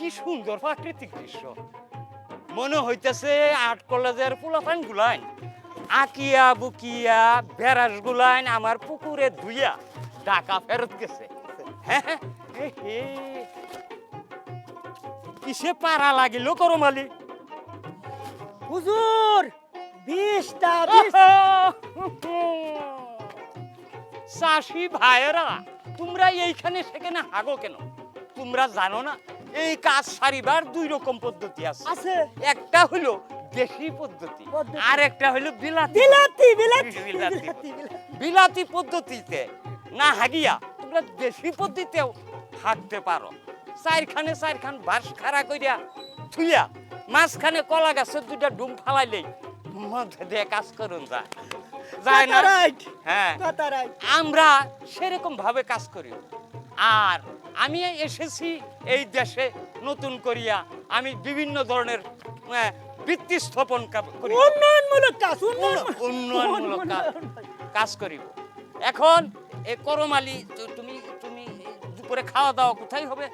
কি সুন্দর প্রাকৃতিক দৃশ্য। মনে হইতেছে আর্ট কলেজের পোলাপান গুলাইন আকিয়া বুকিয়া বেড়াস গুলাইন আমার পুকুরে ধুইয়া টাকা ফেরত গেছে। হ্যাঁ, কিসে পারা লাগিল করমালি হুজুর বিশটা। চাষি ভাইয়েরা তোমরা এইখানে সেখানে হাগো কেন? তোমরা জানো না এই কাজ সারিবার দুই রকম পদ্ধতি আছে। আছে। একটা হলো দেশি পদ্ধতি। আর একটা হলো বিলাতি। বিলাতি বিলাতি বিলাতি। পদ্ধতিতে না হাগিয়া তোমরা দেশি পদ্ধতিতেও হাঁটতে পারো। চারখানে চারখান বাঁশ খাড়া কইরা থুইয়া মাঝখানে কলা গাছের দুইটা ডুম ফালাইলেই মধ্যে দিয়ে কাজ করুন যায়। যায় না? রাইট হ্যাঁ। আমরা সেরকম ভাবে কাজ করি। আর আমি এসেছি এই দেশে নতুন করিয়া। আমি বিভিন্ন ধরনের বৃত্তি স্থাপন উন্নয়নমূলক কাজ উন্নয়নমূলক কাজ। কাজ করিব। এখন এ করমালি তুমি তুমি দুপুরে খাওয়া দাওয়া কোথায় হবে?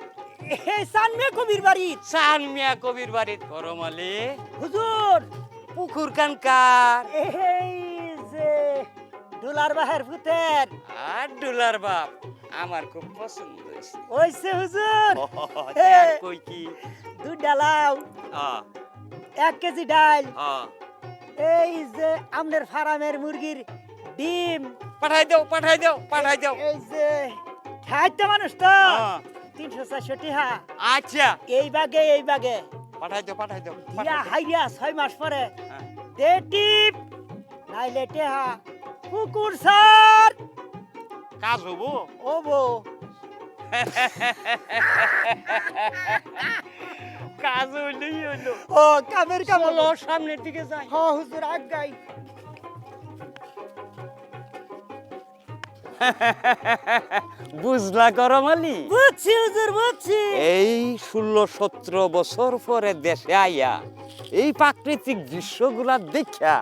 এই সানমে কবির বাড়ি। চান মিয়া কবির বাড়ির করমালি। হুজুর। পুকুর কানকার এই যে ডুলার বাহের ফুতের আর ডুলার বাপ। আমার খুব পছন্দ হয়েছে। হুজুর। কই কি? লাউ আ, এক কেজি ডাল। আ। এই যে আমনের ফার্মের মুরগির ডিম। পাঠাই দাও পাঠাই দাও পাঠাই দাও। এই যে খাইতে মানুষ তো। তিনশো চারশো টিহা আচ্ছা। এই বাগে এই বাগে। পাঠাই দাও পাঠাই দাও দিয়া হাইয়া ছয় মাস পরে। হ্যাঁ। দে টিপ। নাইলে টেহা। কুকুর স্যার কাজ হব? ও বো কাজ হইলেই হইল। ও কামের কামল চলো সামনের দিকে যাই। হ হুজুর আগাই। বুঝলা করমালি বুঝছি হুজুর বুঝছি। এই ষোলো সতেরো বছর পরে দেশে আইয়া এই প্রাকৃতিক দৃশ্যগুলা দেখা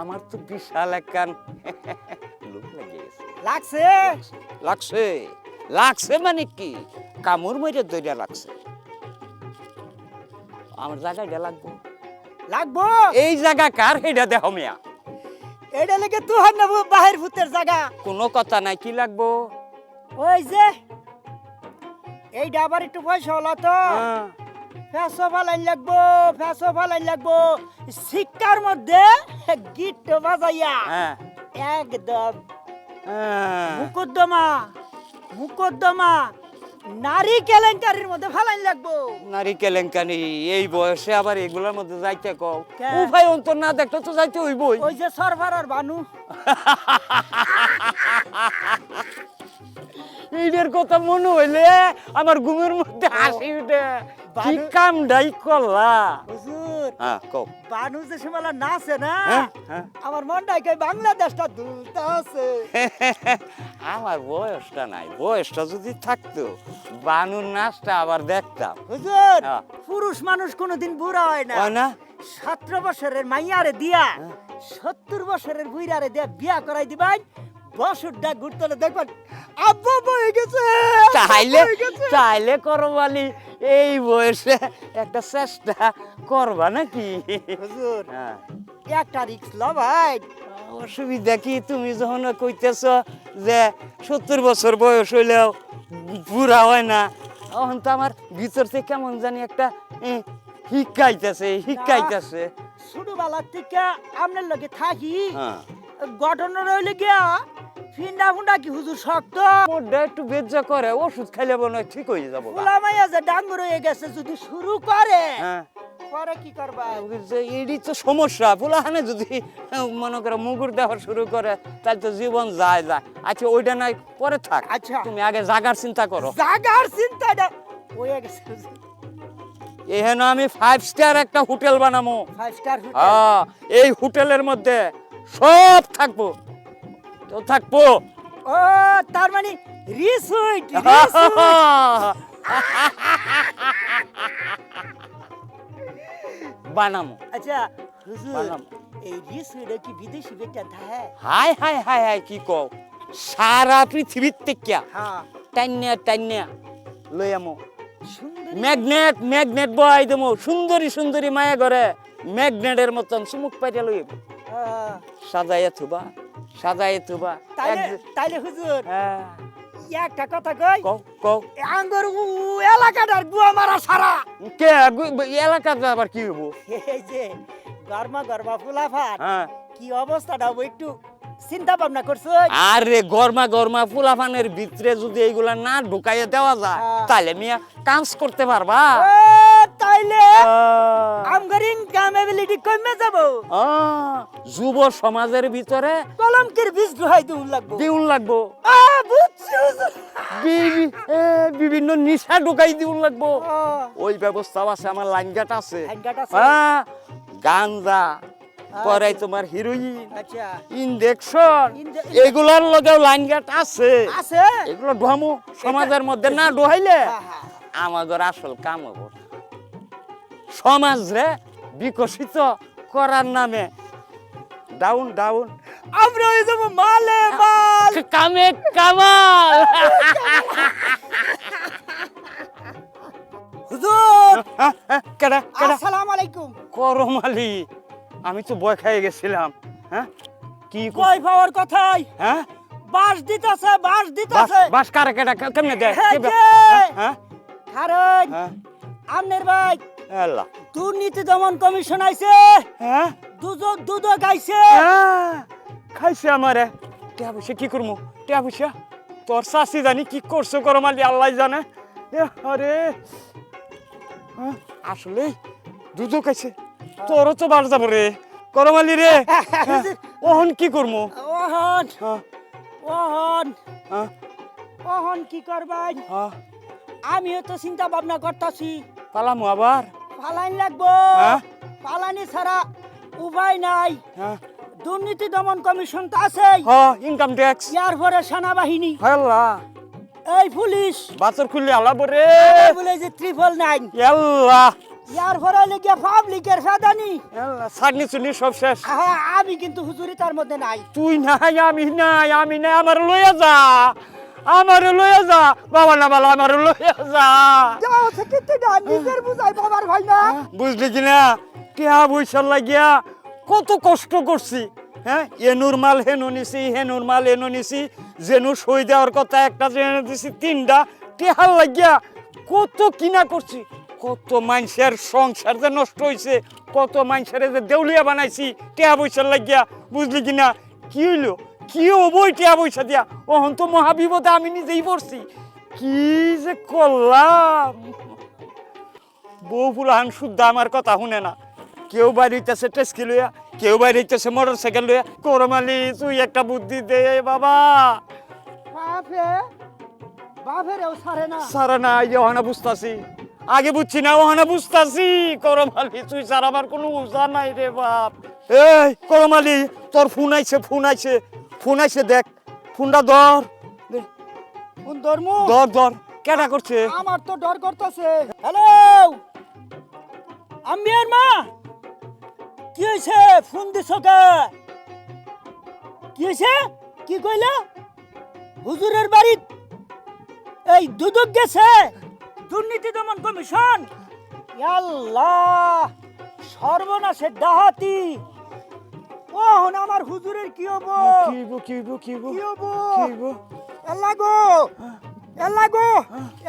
আমার তো বিশাল একখান লাগছে? লাগছে। লাগছে মানে কি? কামড় মেরে দইরা লাগছে। আমার জায়গাটা লাগবো। লাগবো? এই জায়গা কার? হেডা দেহ মিয়া। এটা লেগে তুহার নেব বাহির ভূতের জায়গা। কোনো কথা নাই কি লাগবো? ওই যে এইটা আবার একটু পয়সা হলো তো। হ্যাঁ। ফ্যাসো ফালাইন লাগবো ফ্যাসো ফালাইন লাগবো। শিক্ষার মধ্যে গিট বাজাইয়া হ্যাঁ। একদম। মুকদ্দমা মুকদ্দমা নারী কেলেঙ্কারির মধ্যে ফালাইন লাগবো। নারী কেলেঙ্কানি এই বয়সে আবার এগুলোর মধ্যে যাইতে কও। কে? উভয় অন্তর না দেখলে তো যাইতে হইবই। ওই যে সরফার আর বানু। এইটার কথা মনে হইলে আমার ঘুমের মধ্যে হাসি উঠে। কি বানু- কাম ডাই করলা হুজুর হ্যাঁ কও বানু যে সময় নাচে না হ্যাঁ, হ্যাঁ। আমার মনটাই কই বাংলাদেশটা দুলতে আছে আমার বয়সটা নাই বয়সটা যদি থাকতো বানুর নাচটা আবার দেখতাম হুজুর। পুরুষ মানুষ কোনোদিন বুড়া হয় না হয় না সতেরো বছরের মাইয়ারে দিয়া। সত্তর বছরের বুইরারে দিয়া বিয়া করাই দিবাই বছরটা ঘুরতে দেখবেন আব্বা বয়ে গেছে গেছে। করবালি এই বয়সে একটা চেষ্টা করবা নাকি? হুজুর হ্যাঁ। একটা রিক্স ল ভাই। অসুবিধা কি তুমি যখন কইতেছ যে সত্তর বছর বয়স হইলেও বুড়া হয় না তখন তো আমার ভিতর থেকে কেমন জানি একটা এ, হিক্কাইতেছে হিক্কাইতেছে ছোটবেলার থেকে আপনার লগে থাকি। হ্যাঁ। ঘটনা রইলে গিয়া ফিন্ডা ফুন্ডা কি হুজুর শক্ত? মোরটা একটু বেজ্জা করে ওষুধ খাইলে মনে ঠিক হয়ে যাব। ফুলা মাইয়া যে ডাঙ্গুর হয়ে গেছে যদি শুরু করে হ্যাঁ। পরে কি করবা? এডি তো সমস্যা। ফুলাহানে যদি মনে করে মুগুর দেওয়া শুরু করে তাই তো জীবন যায় যায়। আচ্ছা ওইটা নাই পরে থাক। আচ্ছা। তুমি আগে জাগার চিন্তা করো। জাগার চিন্তাটা হয়ে গেছে। এখানে আমি ফাইভ স্টার একটা হোটেল বানাবো ফাইভ স্টার হ্যাঁ এই হোটেলের মধ্যে সব থাকব। তো থাকব। ও তার মানে রিসুইট বানামো। আচ্ছা হুজুর। এই রিসুইটে কি বিদেশি বেটা থাকে হাই হাই হাই হাই কি কও? সারা পৃথিবীর থেকে হ্যাঁ। টাইনিয়া টাইনিয়া। লই আমো। ম্যাগনেট ম্যাগনেট বয় দেবো সুন্দরী সুন্দরী মায়া ঘরে। ম্যাগনেটের মতন চুমুক পাইয়া লইব আহ, সাজাইয়া থুবা সাজাইয়া থুবা। তাইলে হুজুর হ্যাঁ, একটা কথা কই? কও আঙ্গর এলাকাটার গুয়া মারা সারা। কে? আবার কি এই যে গরমা গরমা ফুলাফান হ্যাঁ। কি অবস্থাটা একটু চিন্তা ভাবনা করছ আরে গরমা গরমা ফুলাফানের ভিতরে যদি এইগুলা না ঢুকাইয়া দেওয়া যায় হ্যাঁ। তাহলে মিয়া কাজ করতে পারবা। তাইলে আমগর কমে যাব? আহ, যুব সমাজের ভিতরে কলমকের বীজ দোহাই দিউন লাগবো। দিউন লাগবো। আ বুঝছি বিভিন্ন নিশা ঢুকাই দিউন লাগবো। ওই ব্যবস্থাও আছে আমার লাইন গাট আছে? হ্যাঁ গাঞ্জা পরে তোমার হিরোইন আচ্ছা। ইনজেকশন ইনজে- এগুলার লগেও লাইন গাট আছে। আছে? এগুলো ঢোয়ামু সমাজের মধ্যে না ডোহাইলে হ্যাঁ, হ্যাঁ। আমাদের আসল কাম হব। সমাজ রে বিকশিত করার নামে। ডাউন ডাউন আমরা হয়ে যাব মালে মাল। কামে কামাল। হুজুর! কেডা কেডা? আসসালামু আলাইকুম। করমালি আমি তো বয় খেয়ে গেছিলাম হ্যাঁ? কি কই পাওয়ার কথাই। হ্যাঁ? বাস দিতাছে বাস দিতাছে। বাস কারে কেডা কে- কেমনে দেয়? হ্যাঁ, হ্যাঁ? কারণ হ্যাঁ? আমনের ভাই আল্লাহ দুর্নীতি দমন কমিশন আইছে। হ্যাঁ? দুধ দুধ গাইছে হ্যাঁ, খাইছে আমারে। টিয়া পয়সা কি করব টিয়া পয়সা? তোর শাশি জানি কি করছ করমালি আল্লাহ জানে। এ, আরে হ্যাঁ, আসলে দুধও খাইছে তোরও তো বার যাব রে। করমালি রে। হ্যাঁ, ওহন কি করব ওহন। ওহন। হ্যাঁ, ওহন কি করবাই? হ্যাঁ, আমিও তো চিন্তা ভাবনা করতাছি। পালামু আবার? পালাইন লাগবো। হ্যাঁ? পালানি ছাড়া উপায় নাই। হ্যাঁ? দুর্নীতি দমন কমিশন তো হ্যাঁ ইনকাম ট্যাক্স ইয়ার পরে সেনাবাহিনী। আল্লাহ। এই পুলিশ। বাছর খুললে আল্লাহ রে বলে যে ট্রিপল নাইন আল্লাহ। ইয়ার পরে লেগে পাবলিকের ফাদানি সাডনি চুনি সব শেষ। হ্যাঁ আমি কিন্তু হুজুরি তার মধ্যে নাই। তুই নাই আমি নাই আমি নাই আমার লইয়া যা। আমার লইয়া যা। বাবা না বালা আমার লইয়া যা। যাও থেকে নিজের বুঝাই বাবার ভাই না। বুঝলি কি না? কেয়া বৈশাল লাগিয়া কত কষ্ট করছি। হ্যাঁ এনুর মাল হেনু নিছি হেনুর মাল এনু নিছি জেনু সই দেওয়ার কথা একটা জেনে দিছি তিনটা। টেহাল লাগিয়া কত কিনা করছি। কত মানুষের সংসার যে নষ্ট হয়েছে কত মানুষের যে দেউলিয়া বানাইছি টেহা বৈশাল লাগিয়া বুঝলি কি না? কি হইল? কি হবই টেহা পয়সা দিয়া? ওহন তো মহাবিপদে আমি নিজেই পড়ছি। কি যে করলাম? বউ ফুলাহান শুদ্ধ আমার কথা শুনে না। কেউ বাড়িতেছে টেস্কি লইয়া কেউ বাড়িতেছে মোটর সাইকেল লইয়া। করমালি তুই একটা বুদ্ধি দে বাবা। বাপে বাপেরেও সারে না। সারা না এই ওহানা বুঝতাছি। আগে বুঝছি না ওহানা বুঝতাছি। করমালি তুই স্যার আমার কোনো উজা নাই রে বাপ। এই করমালি তোর ফোন আইছে ফোন আইছে। ফোন আইছে দেখ ফোনটা ধর। কোন ধর্ম? ধর ধর। কেডা করছে? আমার তো ডর করতেছে। হ্যালো আমি আর মা? কি হয়েছে ফোন দিছো কে? কি হয়েছে কি কইলা? হুজুরের বাড়িত এই দুদক গেছে। দুর্নীতি দমন কমিশন। আল্লাহ সর্বনাশের ডাহাতি। ও হন আমার হুজুরের কি হব? কি হইবো, কি হইবো, কি হইবো? কি হব? কি? এল্লা গো গো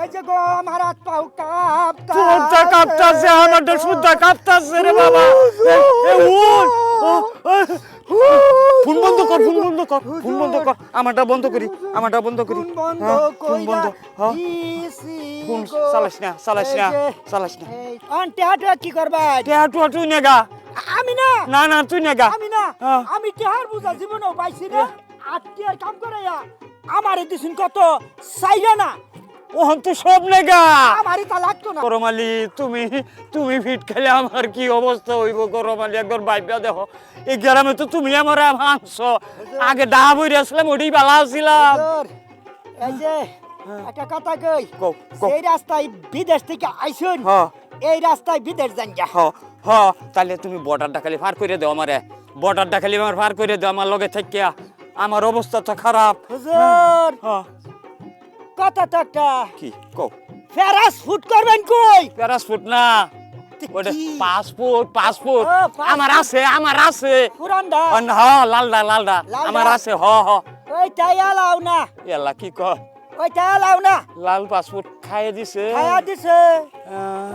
এই যে গো আমার হাত পাও কাপ শুদ্ধা কাঁপতাছে আমারটা শুদ্ধা কাঁপতাছে রে বাবা। এ, উঠ। ফোন বন্ধ কর ফোন বন্ধ কর ফোন বন্ধ কর আমারটা বন্ধ করি আমারটা বন্ধ করি। ফোন বন্ধ হ্যাঁ, ফোন হ্যাঁ। চালাস না চালাস না চালাস না। এই, আন্টি হাটে কি করবা টেহাটু তুই নেগা আমি না। না না তুই নেগা আমি না। হ্যাঁ। আমি টেহার বুঝা জীবনেও পাইছি না। আর কাম করে আমারে দিছুন কত? চাইরা না। ওহন তো সব নেগা আমারই তা লাগতো না। করমালি তুমি তুমি ফিট খেলে আমার কি অবস্থা হইব করমালি? একবার বাইপা দেখো। এই গ্রামে তো তুমি আমার আনছ। আগে ডাহা বই আসলাম ওটাই ভালো ছিলাম। হুজুর, এই যে একটা কথা কই। সেই রাস্তায় বিদেশ থেকে আইসুন হ্যাঁ। এই রাস্তায় বিদেশ যান যা হ তাহলে তুমি বর্ডারটা খালি পার করে দাও আমারে। বর্ডারটা খালি আমার পার করে দাও আমার লগে থাকিয়া। আমার অবস্থা তো খারাপ। হুজুর! হ। কথা একটা কি? কও। ফেরাস ফুট করবেন কই? প্যারাসপোর্ট না। ওটা কি? Passport passport. আমার আছে আমার আছে। পুরানডা হ লালদা লালদা। লালদা? আমার আছে হ হ। ওইটাই আলাও না। এলা কি কয়? ওইটাই আলাও না। লাল পাসপোর্ট খাইয়ে দিছে। খায়া দিছে।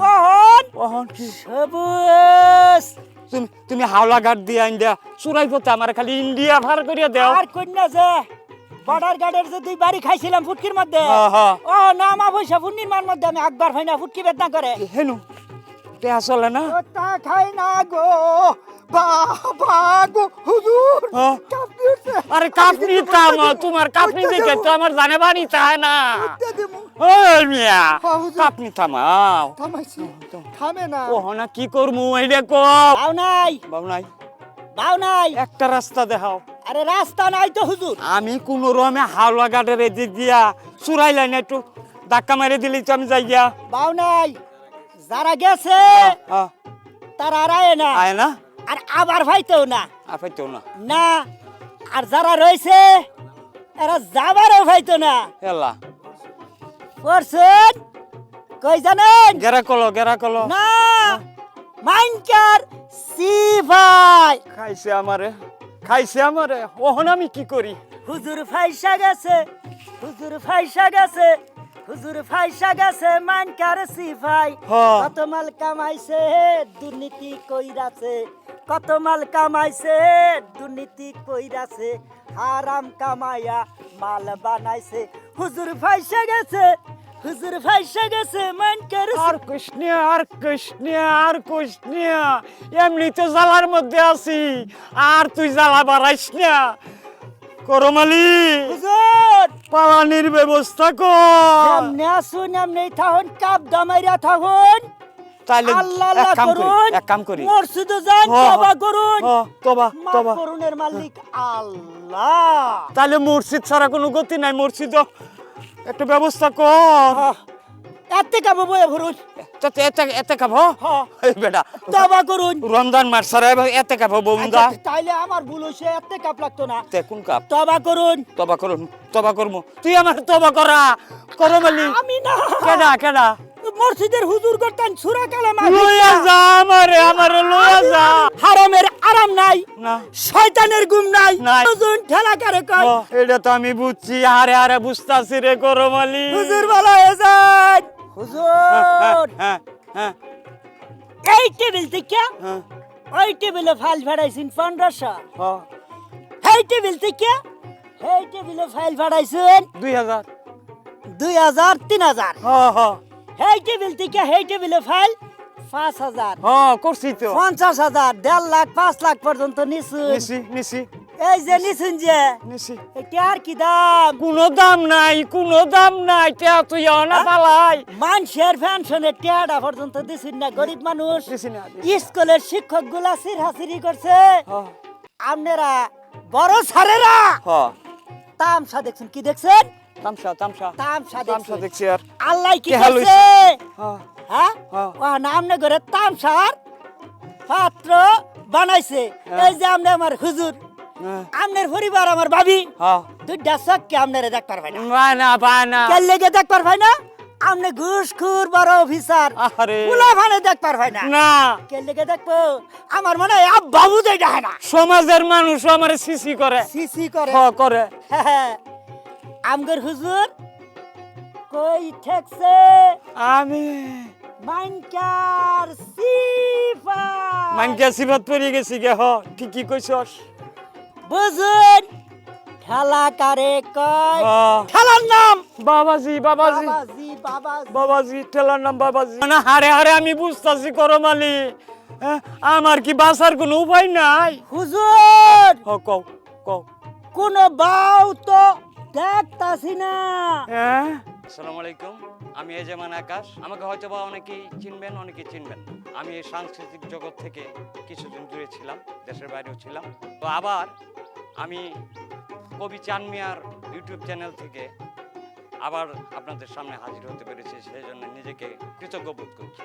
ওহন। ওহন কি? সবুজ। তুমি তুমি হাওলা ঘাট দিয়ে আইন দিয়া চুরাই পথে আমার খালি ইন্ডিয়া ভার করিয়া দেও। আর কন্যা যে বর্ডার গার্ডের যে দুই বাড়ি খাইছিলাম ফুটকির মধ্যে। ও না মা পয়সা পূর্ণিমার মধ্যে আমি একবার হয় না ফুটকি বেদনা করে। হেনু টেহা চলে না? তা খাই না গো বাবা গো হুজুর হ্যাঁ। আরে কাপনি তাম তোমার কাপনি দেখে তো আমার জানে বাড়ি তাই না। ওই মিয়া হ্যাঁ। কাপনি থামাও। থামে না। ও না কি করমু এইটা কো? বাউ নাই। বাবু নাই। বাউ নাই। একটা রাস্তা দেখাও। আরে রাস্তা নাই তো হুজুর। আমি কোন রমে হাওলা ঘাটের এদিক দিয়া চুরাইলাই না একটু ধাক্কা মেরে দিলেই তো আমি যাই গিয়া। বাউ নাই। যারা গেছে তারা আর আয় না। আয় না? আর আবার ভাইতেও না। আর পাইতো না। না। আর যারা রয়েছে এরা যাবারও পাইতো না। এলা পরশুন কই জানেন? গেরা কলো গেরা কলো। না মাইনকার সি ভাই খাইছে আমারে খাইছে আমারে। ওহন আমি কি করি? হুজুর ফাইসা গেছে হুজুর ফাইসা গেছে। হুজুর ফাইসা গেছে মাইনকার সি ভাই। হ্যাঁ। কত মাল কামাইছে দুর্নীতি কইরাছে। কত মাল কামাইছে দুর্নীতি কইরাছে। হারাম কামাইয়া মাল বানাইছে। হুজুর ফাইসা গেছে হুজুর ফাইসা গেছে মাইনকার আর কৃষ্ণ আর কৃষ্ণ আর কৃষ্ণ এমনি তো জ্বালার মধ্যে আছি আর তুই জ্বালা বাড়াইস না। করমালি। পালানির ব্যবস্থা কর। নেসুন এমনি থাকুন কাপ দামাইরা থাকুন আল্লাহ এক কাম করি এক কাম করি। মসজিদে যান। তবা করুন। হ, তবা তবা। করুনের মালিক আল্লাহ। তাহলে মসজিদ ছাড়া কোনো গতি নাই মসজিদ একটা ব্যবস্থা কর। এতে কাবো বয়ে তাতে এতে এতে খাব হ্যাঁ। এই বেটা তবা করুন। রমজান মাস এতে বৌন্দা আচ্ছা, তাইলে আমার ভুল হয়েছে এতে কাপ লাগতো না। তে কোন কাপ? তবা করুন। তবা করুন তবা করমু। তুই আমার তবা করা। করমালি আমি না। কেডা কেডা? মসজিদের হুজুর করতেন সুরা কালাম লইয়া যা আমারে আমারে লইয়া যা। হারামের আরাম নাই। না। শয়তানের গুম নাই। হুজুর ঠেলা করে কয়? এটা তো আমি বুঝছি। আরে আরে বুঝতাছি রে করমালি হুজুর ভালো হয়ে যান হ্যাঁ, হুজুর! হ্যাঁ হ্যাঁ। এই টেবিল থেকে হ্যাঁ। ওই টেবিলে ফাইল ভাড়াইছেন পনেরোশো। এই টেবিল থেকে এই টেবিলে ফাইল ভাড়াইছেন দুই হাজার। দুই হাজার তিন হাজার। এই টেবিল থেকে এই টেবিলে ফাইল পাঁচ হাজার। করছি তো। পঞ্চাশ হাজার দেড় লাখ পাঁচ লাখ পর্যন্ত নিছুন নিছি নিছি। এই যে নিছুন যে নিছি এটা কি দাম? কোনো দাম নাই কোনো দাম নাই তে তুই অনা পালাই। মানুষের পেনশনের টেহাটা পর্যন্ত দিছুন না গরিব মানুষ। না স্কুলের শিক্ষকগুলা সিরহাসিরি করছে। আপনারা বড় সারেরা তামসা দেখছেন কি দেখছেন? তামসা তামসা। তামসা তামসা দেখছি আর। আল্লাহ কি? করছে হ্যাঁ? হ্যাঁ। ও নামনে করে তামসার পাত্র বানাইছে। হ্যাঁ। এই যে আপনি আমার হুজুর। হ্যাঁ, আপনার পরিবার আমার ভাবি। হ্যাঁ। দুইটা চক্কে আপনারে দেখ পারবে না। না না কেন লেগে দেখ পারবে না? আপনি ঘুষখুর বড় অফিসার। আরে। ফুলা ভানে দেখ পারবে না। না। কে লেগে দেখব আমার মনে হয় আব বাবু দেয় না। সমাজের মানুষ আমার সিসি করে। সিসি করে। হ করে। আমগর হুজুর কই ঠেকছে? আমি মাইনকার সিফা মানকে সিবাত পড়ে গেছি গে হ। ঠিকই কইছস। বুঝুন খেলা কারে কয়। খেলার নাম? বাবাজি বাবাজি। বাবাজি ঠেলার নাম বাবাজি। না হারে হারে আমি বুঝতাছি করমালি। হ্যাঁ, আমার কি বাঁচার কোনো উপায় নাই? হুজুর! হ কও কও। কোন বাউ তো দেখতাছি না। হ্যাঁ আসসালামু আলাইকুম আমি এজামান আকাশ। আমাকে হয়তো বা অনেকেই চিনবেন অনেকেই চিনবেন আমি এই সাংস্কৃতিক জগৎ থেকে কিছুদিন দূরে ছিলাম দেশের বাইরেও ছিলাম। তো আবার আমি কবি চান মিয়ার ইউটিউব চ্যানেল থেকে আবার আপনাদের সামনে হাজির হতে পেরেছি, সেই জন্য নিজেকে কৃতজ্ঞ বোধ করছি।